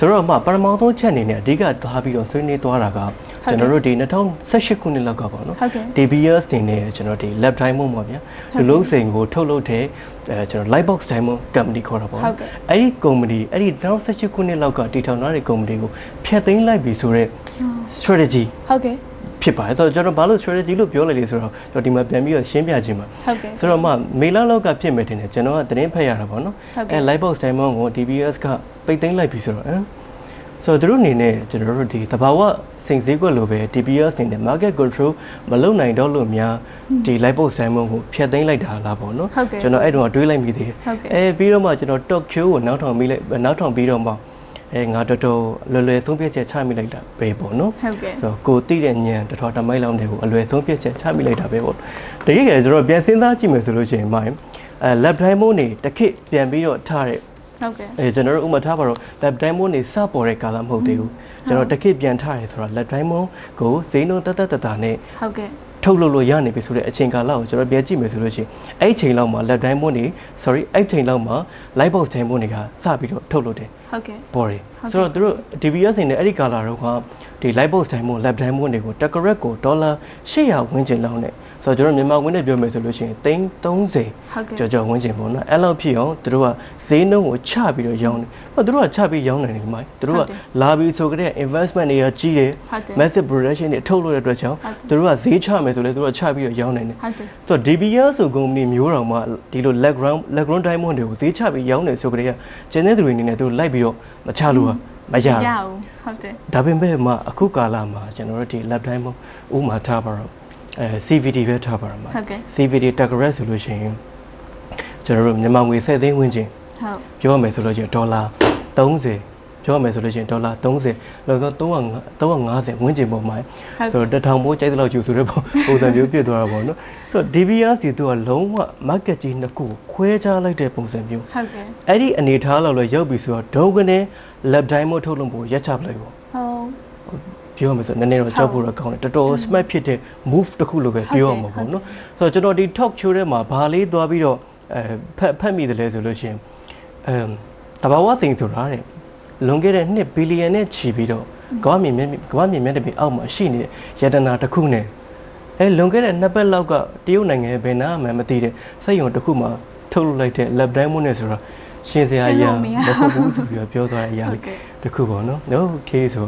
ဆိုတော့မှပထမဆုံးချက်အနေနဲ့အဓိကသွားပြီးတော့ဆွေးနွေးသွားတာကကျွန်တော်တို့ဒီ2018ခုနှစ်လောက်ကပေါ့နော်ဟုတ်ကဲ့ DBS တင်နဲ့ကျွန်တော်ဒီ lab diamond ပေါ့ဗျာဟုတ်ကဲ့လူလုံးစိန်ကိုထုတ်လုပ်တဲ့အဲကျွန်တော် Lightbox Diamond Company ခေါ်တာပေါ့ဟုတ်ကဲ့အဲ့ဒီ company အဲ့ဒီ2018ခုနှစ်လောက်ကတည်ထောင်ထားတဲ့ company ကိုဖျက်သိမ်းလိုက်ပြီဆိုတော့ strategy ဟုတ်ကဲ့ ဖြစ်ပါတယ်ဆိုတော့ကျွန်တော်ဘာလို့ strategy လို့ပြောလိုက်လဲဆိုတော့ကျွန်တော်ဒီမှာပြန်ပြီးတော့ရှင်းပြခြင်းပါဟုတ်ကဲ့ဆိုတော့မှမေလလောက်ကဖြစ်မယ်တင်တယ်ကျွန်တော်ကသတင်းဖတ်ရတာပေါ့နော်ဟုတ်ကဲ့အဲ Lightbox Diamond ကို DBS ကပိတ်သိမ်းလိုက်ပြီဆိုတော့ဟမ်ဆိုတော့သူတို့အနေနဲ့ကျွန်တော်တို့ဒီတဘာဝစိန်စည်းကွက်လိုပဲ DBS အနေနဲ့ market control မလုပ်နိုင်တော့လို့များဒီ Lightbox Diamond ကိုဖျက်သိမ်းလိုက်တာလားပေါ့နော်ဟုတ်ကဲ့ကျွန်တော်အဲ့တုန်းကတွေးလိုက်မိသေးတယ်ဟုတ်ကဲ့အဲပြီးတော့မှကျွန်တော် Tokyo ကိုနောက်ထောင်မိလိုက်နောက်ထောင်ပြီးတော့မှ အဲငါတော်တော်လွယ်လွယ်သုံးပြချက်ချမိလိုက်တာပဲပေါ့နော်ဟုတ်ကဲ့ဆိုတော့ကိုတိတဲ့ညံတထော်တမိုက်လောက်နေကိုအလွယ်ဆုံးပြည့်ချက်ချမိလိုက်တာပဲပေါ့တကယ်ကယ်ကျွန်တော်ပြန်စဉ်းစားကြည့်မယ်ဆိုလို့ရှိရင်မိုင်းအဲ lab diamond နေတစ်ခစ်ပြန်ပြီးတော့ထားတဲ့ ဟုတ်ကဲ့အဲကျွန်တော်တို့ဥပမာထားပါတော့ lab diamond နေစပေါ်တဲ့ကာလမဟုတ်သေးဘူးကျွန်တော်တစ်ခစ်ပြန်ထားရဲဆိုတော့ lab diamond ကိုဈေးနှုန်းတက်တက်တတာနဲ့ဟုတ်ကဲ့ထုတ်လို့လို့ရနေပြီဆိုတဲ့အချိန်ကာလကိုကျွန်တော်ပြန်ကြည့်မယ်ဆိုလို့ရှိရင်အဲ့ဒီအချိန်လောက်မှာ lab diamond နေ sorry အဲ့ဒီအချိန်လောက်မှာ light box diamond တွေကစပြီးတော့ထုတ်လို့တယ်ဟုတ်ကဲ့ပေါ်တယ်ဟုတ်ကဲ့ဆိုတော့သူတို့ DBS နေနဲ့အဲ့ဒီကာလာတော့ကဒီ light box diamond lab diamond တွေကိုတက်ကရက်ကိုဒေါ်လာ800ဝန်းကျင်လောက်နဲ့ ဆိုတော့ကျွန်တော်မြန်မာငွေနဲ့ပြောမယ်ဆိုလို့ရှိရင်သိန်း30ဟုတ်ကဲ့ကျော်ကျော်ဝန်းကျင်ပေါ့နော်အဲ့လောက်ဖြစ်အောင်သူတို့ကဈေးနှုန်းကိုချပြီးတော့ရောင်းတယ်ဟောသူတို့ကချပြီးရောင်းနိုင်တယ်ဒီမိုင်းသူတို့ဟုကတ်တယ်လာပြီးဆိုကြတဲ့ investment တွေကကြီးတယ်ဟုတ်တယ် massive production တွေထုတ်လို့တဲ့အတွက်ကြောင့်ဟုတ်တယ်သူတို့ကဈေးချမယ်ဆိုလဲသူတို့ကချပြီးတော့ရောင်းနိုင်တယ်ဟုတ်တယ်ဆိုတော့ DBS ဆိုကုမ္ပဏီမျိုးတော်မှာဒီလို leg ground leg ground diamond တွေကိုဈေးချပြီးရောင်းနေဆိုကြတဲ့ကကျန်တဲ့သူတွေအနေနဲ့သူတို့လိုက်ပြီးတော့မချလို့ကမရရဘူးအောင်ဟုတ်တယ်ဒါပေမဲ့မှအခုကာလမှာကျွန်တော်တို့ဒီ lab diamond ဥမာထားပါတော့ အဲ CVD ပဲထားပါတော့မှာဟုတ်ကဲ့ CVD တက်ကရက်ဆိုလို့ရှိရင်ကျွန်တော်တို့မြန်မာငွေ10သိန်းဝန်းကျင်ဟုတ်ပြောရမယ်ဆိုလို့ရှိရင်ဒေါ်လာ30ပြောရမယ်ဆိုလို့ရှိရင်ဒေါ်လာ30လောက်ဆို350ဝန်းကျင်ပေါ်မှာဟုတ်ဆိုတော့တစ်ထောင်ပိုးကြိုက်တဲ့လောက်ကျူဆိုတဲ့ပုံပုံစံမျိုးဖြစ်သွားတာပေါ့နော်ဆိုတော့ DBRC သူကလုံးဝ market ကြီးနှစ်ခုကိုခွဲခြားလိုက်တဲ့ပုံစံမျိုးဟုတ်ကဲ့အဲ့ဒီအနေထားလောက်လည်းရောက်ပြီဆိုတော့ဒုံကနေ lab diamond ထုတ်လုပ်ဖို့ရက်ချပလိုက်ပေါ့ဟုတ် ပြောရမယ်ဆိုနည်းနည်းတော့ကြောက်ဖို့တော့ကောင်းတယ်တော်တော် smart ဖြစ်တဲ့ move တစ်ခုလို့ပဲပြောရမှာပေါ့နော်ဆိုတော့ကျွန်တော်ဒီ talk show ထဲမှာဘာလေးသွားပြီးတော့အဲဖတ်ဖတ်မိတယ်လဲဆိုလို့ရှိရင်အမ်တဘာဝစိန်ဆိုတာတဲ့လွန်ခဲ့တဲ့2ဘီလီယံနဲ့ချီပြီးတော့ကမ္ဘာမြေမြင့်ကမ္ဘာမြေမြင့်တဲ့ပြည်အောက်မှာရှိနေတဲ့ယတနာတစ်ခုနဲ့အဲလွန်ခဲ့တဲ့နှစ်ပတ်လောက်ကတရုတ်နိုင်ငံရဲ့ဘယ်နာမှမသိတဲ့စက်ရုံတစ်ခုမှာထုတ်လုပ်လိုက်တဲ့ lab diamond နဲ့ဆိုတာရှင်းစရာအရာမဟုတ်ဘူးဆိုပြီးတော့ပြောသွားတဲ့အရာလေးတစ်ခုပေါ့နော်။ Okay ဆို